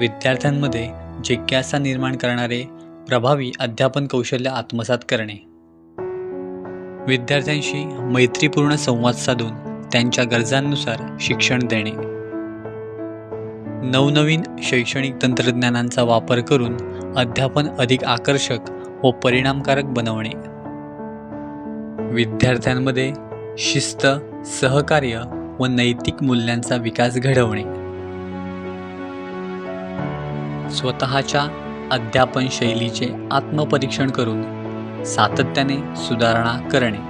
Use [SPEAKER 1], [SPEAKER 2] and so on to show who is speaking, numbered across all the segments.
[SPEAKER 1] विद्यार्थ्यांमध्ये जिज्ञासा निर्माण करणारे प्रभावी अध्यापन कौशल्य आत्मसात करणे. विद्यार्थ्यांशी मैत्रीपूर्ण संवाद साधून त्यांच्या गरजांनुसार शिक्षण देणे. नवनवीन शैक्षणिक तंत्रज्ञानांचा वापर करून अध्यापन अधिक आकर्षक व परिणामकारक बनवणे. विद्यार्थ्यांमध्ये शिस्त सहकार्य व नैतिक मूल्यांचा विकास घडवणे. स्वतःच्या अध्यापन शैलीचे आत्मपरीक्षण करून सातत्याने सुधारणा करणे.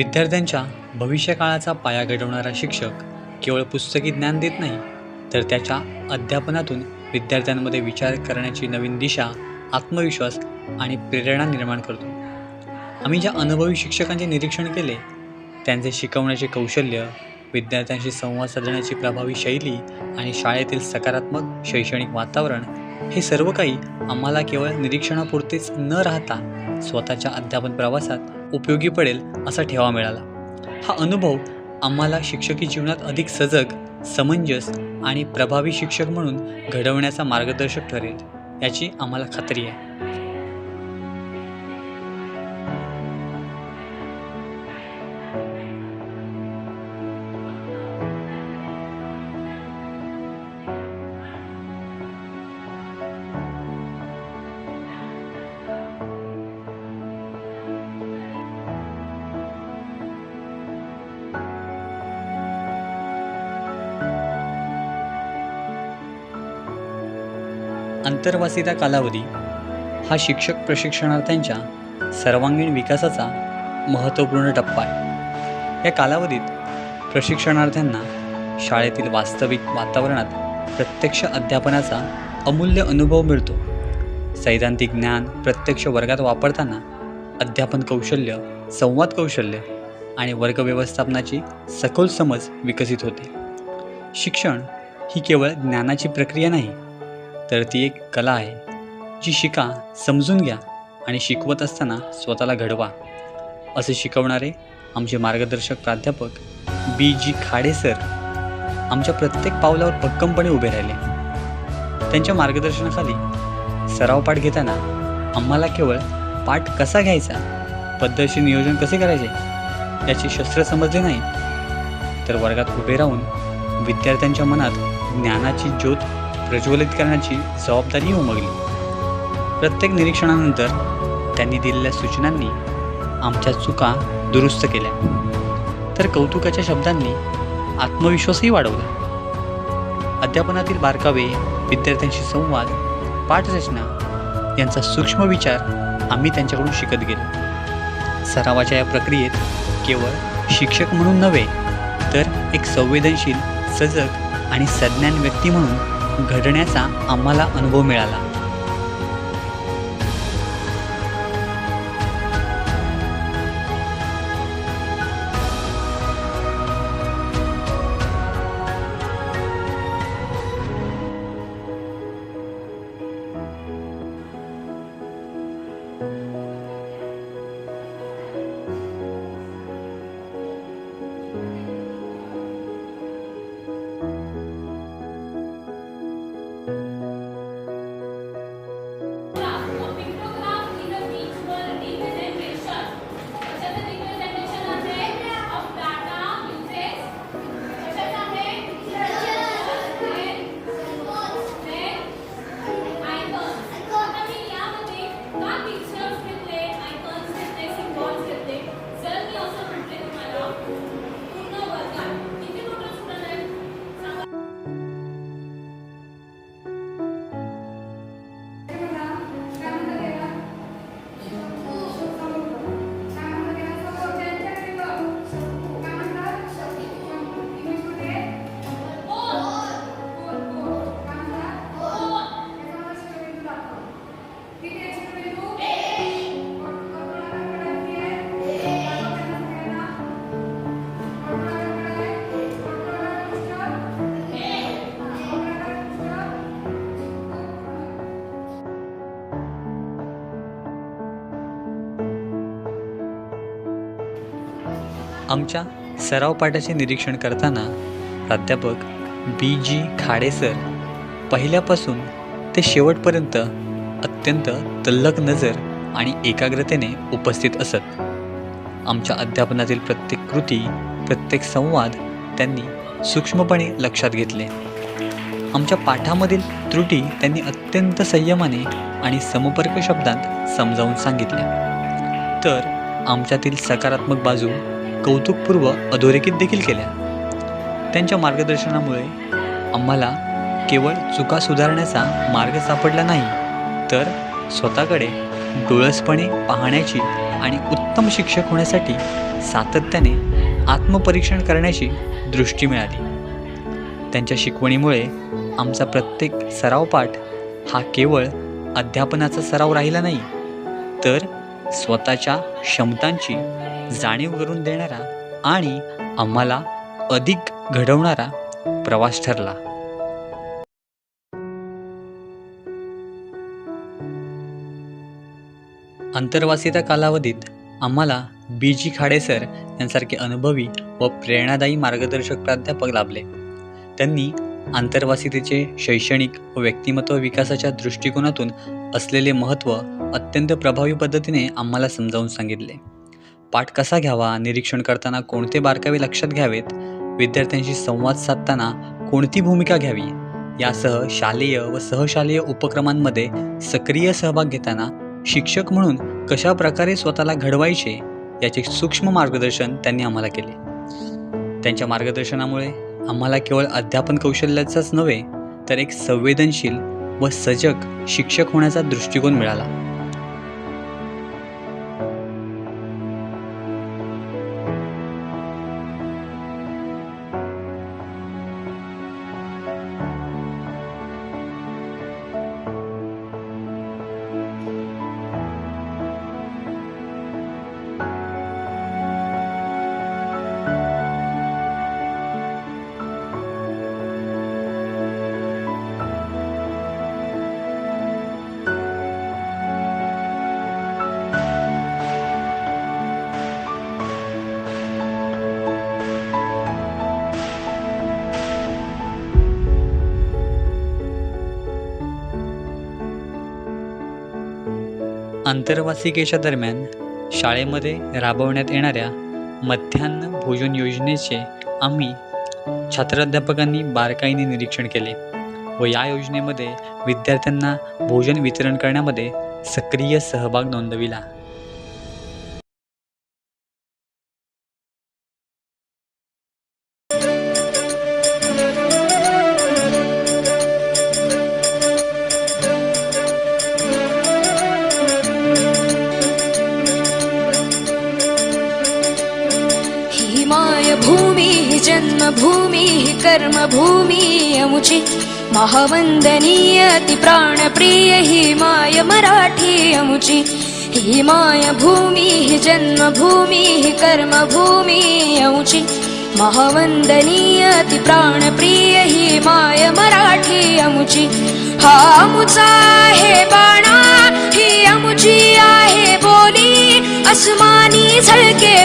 [SPEAKER 1] विद्यार्थ्यांच्या भविष्यकाळाचा पाया घडवणारा शिक्षक केवळ पुस्तकी ज्ञान देत नाही तर त्याच्या अध्यापनातून विद्यार्थ्यांमध्ये विचार करण्याची नवीन दिशा आत्मविश्वास आणि प्रेरणा निर्माण करतो. आम्ही ज्या अनुभवी शिक्षकांचे निरीक्षण केले त्यांचे शिकवण्याचे कौशल्य विद्यार्थ्यांशी संवाद साधण्याची प्रभावी शैली आणि शाळेतील सकारात्मक शैक्षणिक वातावरण हे सर्व काही आम्हाला केवळ निरीक्षणापुरतेच न राहता स्वतःच्या अध्यापन प्रवासात उपयोगी पडेल असा ठेवा मिळाला. हा अनुभव आम्हाला शिक्षकी जीवनात अधिक सजग समंजस आणि प्रभावी शिक्षक म्हणून घडवण्याचा मार्गदर्शक ठरेल याची आम्हाला खात्री आहे. अंतर्वासिता कालावधी हा शिक्षक प्रशिक्षणार्थ्यांच्या सर्वांगीण विकासाचा महत्त्वपूर्ण टप्पा आहे. या कालावधीत प्रशिक्षणार्थ्यांना शाळेतील वास्तविक वातावरणात प्रत्यक्ष अध्यापनाचा अमूल्य अनुभव मिळतो. सैद्धांतिक ज्ञान प्रत्यक्ष वर्गात वापरताना अध्यापन कौशल्य संवाद कौशल्य आणि वर्ग व्यवस्थापनाची सखोल समज विकसित होते. शिक्षण ही केवळ ज्ञानाची प्रक्रिया नाही तर ती एक कला आहे जी शिका समजून घ्या आणि शिकवत असताना स्वतःला घडवा. असे शिकवणारे आमचे मार्गदर्शक प्राध्यापक बी जी खाडे सर आमच्या प्रत्येक पावलावर भक्कमपणे उभे राहिले. त्यांच्या मार्गदर्शनाखाली सराव पाठ घेताना आम्हाला केवळ पाठ कसा घ्यायचा पद्धतशीर नियोजन कसे करायचे याचे शस्त्र समजले नाही. तर वर्गात उभे राहून विद्यार्थ्यांच्या मनात ज्ञानाची ज्योत प्रज्वलित करण्याची जबाबदारी उमगली. प्रत्येक निरीक्षणानंतर त्यांनी दिलेल्या सूचनांनी आमच्या चुका दुरुस्त केल्या. तर कौतुकाच्या शब्दांनी आत्मविश्वासही वाढवला. अध्यापनातील बारकावे विद्यार्थ्यांशी संवाद पाठरचना यांचा सूक्ष्म विचार आम्ही त्यांच्याकडून शिकत गेलो. सरावाच्या या प्रक्रियेत केवळ शिक्षक म्हणून नव्हे तर एक संवेदनशील सजग आणि सज्ञान व्यक्ती म्हणून घडण्याचा आम्हाला अनुभव मिळाला.
[SPEAKER 2] A
[SPEAKER 1] आमच्या सराव पाठाचे निरीक्षण करताना प्राध्यापक बी जी खाडे सर पहिल्यापासून ते शेवटपर्यंत अत्यंत तल्लक नजर आणि एकाग्रतेने उपस्थित असत. आमच्या अध्यापनातील प्रत्येक कृती प्रत्येक संवाद त्यांनी सूक्ष्मपणे लक्षात घेतले. आमच्या पाठामधील त्रुटी त्यांनी अत्यंत संयमाने आणि समपर्क शब्दांत समजावून सांगितल्या. तर आमच्यातील सकारात्मक बाजू कौतुकपूर्व अधोरेखित देखील केल्या. त्यांच्या मार्गदर्शनामुळे आम्हाला केवळ चुका सुधारण्याचा मार्ग सापडला नाही तर स्वतःकडे डोळसपणे पाहण्याची आणि उत्तम शिक्षक होण्यासाठी सातत्याने आत्मपरीक्षण करण्याची दृष्टी मिळाली. त्यांच्या शिकवणीमुळे आमचा प्रत्येक सरावपाठ हा केवळ अध्यापनाचा सराव राहिला नाही तर स्वतःच्या क्षमतांची जाणीव करून देणारा आणि आम्हाला अधिक घडवणारा प्रवास ठरला. अंतर्वासिता कालावधीत आम्हाला बी. जी. खाडेसर यांसारखे अनुभवी व प्रेरणादायी मार्गदर्शक प्राध्यापक लाभले. त्यांनी आंतरवासितेचे शैक्षणिक व व्यक्तिमत्व विकासाच्या दृष्टिकोनातून असलेले महत्त्व अत्यंत प्रभावी पद्धतीने आम्हाला समजावून सांगितले. पाठ कसा घ्यावा निरीक्षण करताना कोणते बारकावे लक्षात घ्यावेत विद्यार्थ्यांशी संवाद साधताना कोणती भूमिका घ्यावी यासह शालेय व सहशालेय उपक्रमांमध्ये सक्रिय सहभाग घेताना शिक्षक म्हणून कशा प्रकारे स्वतःला घडवायचे याचे सूक्ष्म मार्गदर्शन त्यांनी आम्हाला केले. त्यांच्या मार्गदर्शनामुळे आम्हाला केवळ अध्यापन कौशल्याचाच नव्हे तर एक संवेदनशील व सजग शिक्षक होण्याचा दृष्टिकोन मिळाला. आंतरवासिकेच्या दरम्यान शाळेमध्ये राबवण्यात येणाऱ्या मध्यान्ह भोजन योजनेचे आम्ही छात्राध्यापकांनी बारकाईने निरीक्षण केले व या योजनेमध्ये विद्यार्थ्यांना भोजन वितरण करण्यामध्ये सक्रिय सहभाग नोंदविला.
[SPEAKER 3] जन्मभूमी हि कर्मभूमी अमुची महावंदनीय ती प्राणप्रिय ही माय मराठी अमुची. ही माय भूमी हि जन्मभूमी कर्मभूमी अमुची महावंदनीय ती प्राणप्रिय ही माय मराठी अमुची. हा अमुचा आहे बाणा ही अमुची आहे बोली अस्मानी झळके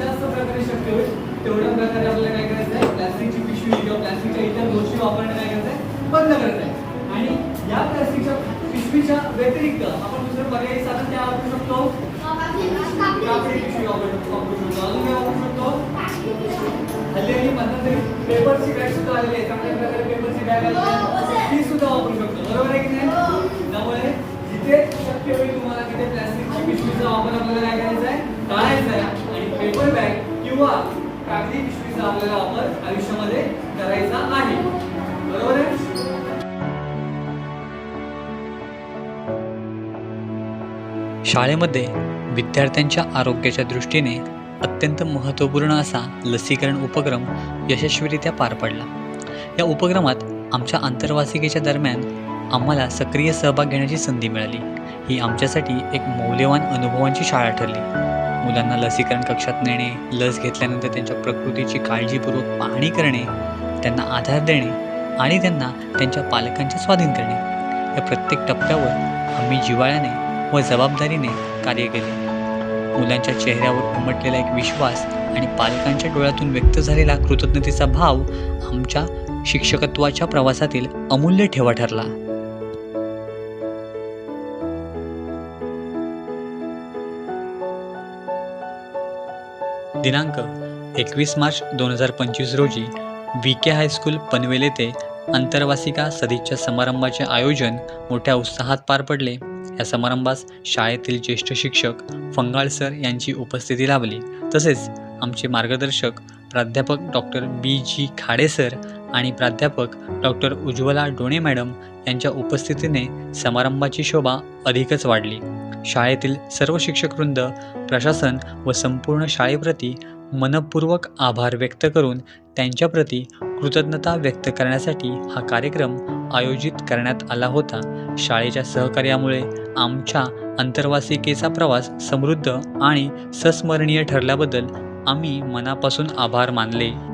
[SPEAKER 4] जास्त प्रकारे शक्य होईल. तेवढ्या प्रकारे आपल्याला काय करायचं आहे प्लास्टिकची पिशवी किंवा प्लास्टिकच्या इतर गोष्टी वापरणं काय करायचं आहे बंद करायचं आहे आणि या प्लास्टिकच्या पिशवीच्या व्यतिरिक्त आपण दुसरं पर्यायी साधन त्या वापरू शकतो? कापडी पिशवी वापरू वापरू शकतो. अजून काय वापरू शकतो? हल्ली हल्ली मध्यंतरी पेपरची बॅग सुद्धा आलेली आहे. चांगल्या प्रकारे पेपरची बॅग आलेली आहे. ती सुद्धा वापरू शकतो. बरोबर आहे की नाही? त्यामुळे जिथे शक्य होईल तुम्हाला तिथे प्लास्टिकची पिशवीचा वापर आपल्याला काय करायचा आहे टाळायचा आहे पेपर बॅग किंवा कागदी पिशवीचा आपल्याला वापर आयुष्यामध्ये करायचा आहे. बरोबर आहे?
[SPEAKER 1] शाळेमध्ये विद्यार्थ्यांच्या आरोग्याच्या दृष्टीने अत्यंत महत्त्वपूर्ण असा लसीकरण उपक्रम यशस्वीरित्या पार पडला. या उपक्रमात आमच्या आंतरवासिकेच्या दरम्यान आम्हाला सक्रिय सहभाग घेण्याची संधी मिळाली. ही आमच्यासाठी एक मौल्यवान अनुभवांची शाळा ठरली. मुलांना लसीकरण कक्षात नेणे लस घेतल्यानंतर त्यांच्या प्रकृतीची काळजीपूर्वक पाहणी करणे त्यांना आधार देणे आणि त्यांना त्यांच्या पालकांच्या स्वाधीन करणे. या प्रत्येक टप्प्यावर आम्ही जिव्हाळ्याने व जबाबदारीने कार्य केले. मुलांच्या चेहऱ्यावर उमटलेला एक विश्वास आणि पालकांच्या डोळ्यातून व्यक्त झालेला कृतज्ञतेचा भाव आमच्या शिक्षकत्वाच्या प्रवासातील अमूल्य ठेवा ठरला. दिनांक एकवीस मार्च दोन हजार पंचवीस रोजी व्ही के हायस्कूल पनवेल येथे आंतरवासिका सदिच्छा समारंभाचे आयोजन मोठ्या उत्साहात पार पडले. या समारंभास शाळेतील ज्येष्ठ शिक्षक फंगाळ सर यांची उपस्थिती लाभली. तसेच आमचे मार्गदर्शक प्राध्यापक doctor B G Khade sir आणि प्राध्यापक डॉक्टर उज्ज्वला डोणे मॅडम यांच्या उपस्थितीने समारंभाची शोभा अधिकच वाढली. शाळेतील सर्व शिक्षकवृंद प्रशासन व संपूर्ण शाळेप्रती मनपूर्वक आभार व्यक्त करून त्यांच्याप्रती कृतज्ञता व्यक्त करण्यासाठी हा कार्यक्रम आयोजित करण्यात आला होता. शाळेच्या सहकार्यामुळे आमच्या अंतर्वासिकेचा प्रवास समृद्ध आणि संस्मरणीय ठरल्याबद्दल आम्ही मनापासून आभार मानले.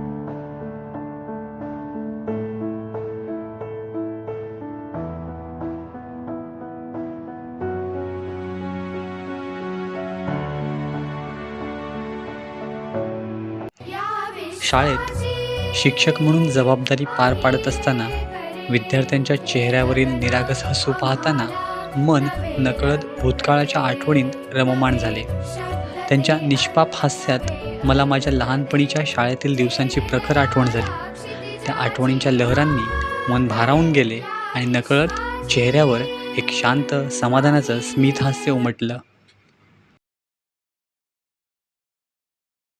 [SPEAKER 1] शाळेत शिक्षक म्हणून जबाबदारी पार पाडत असताना विद्यार्थ्यांच्या चेहऱ्यावरील निरागस हसू पाहताना मन नकळत भूतकाळाच्या आठवणीत रममाण झाले. त्यांच्या निष्पाप हास्यात मला माझ्या लहानपणीच्या शाळेतील दिवसांची प्रखर आठवण झाली. त्या आठवणींच्या लहरांनी मन भारावून गेले आणि नकळत चेहऱ्यावर एक शांत समाधानाचं स्मितहास्य उमटलं.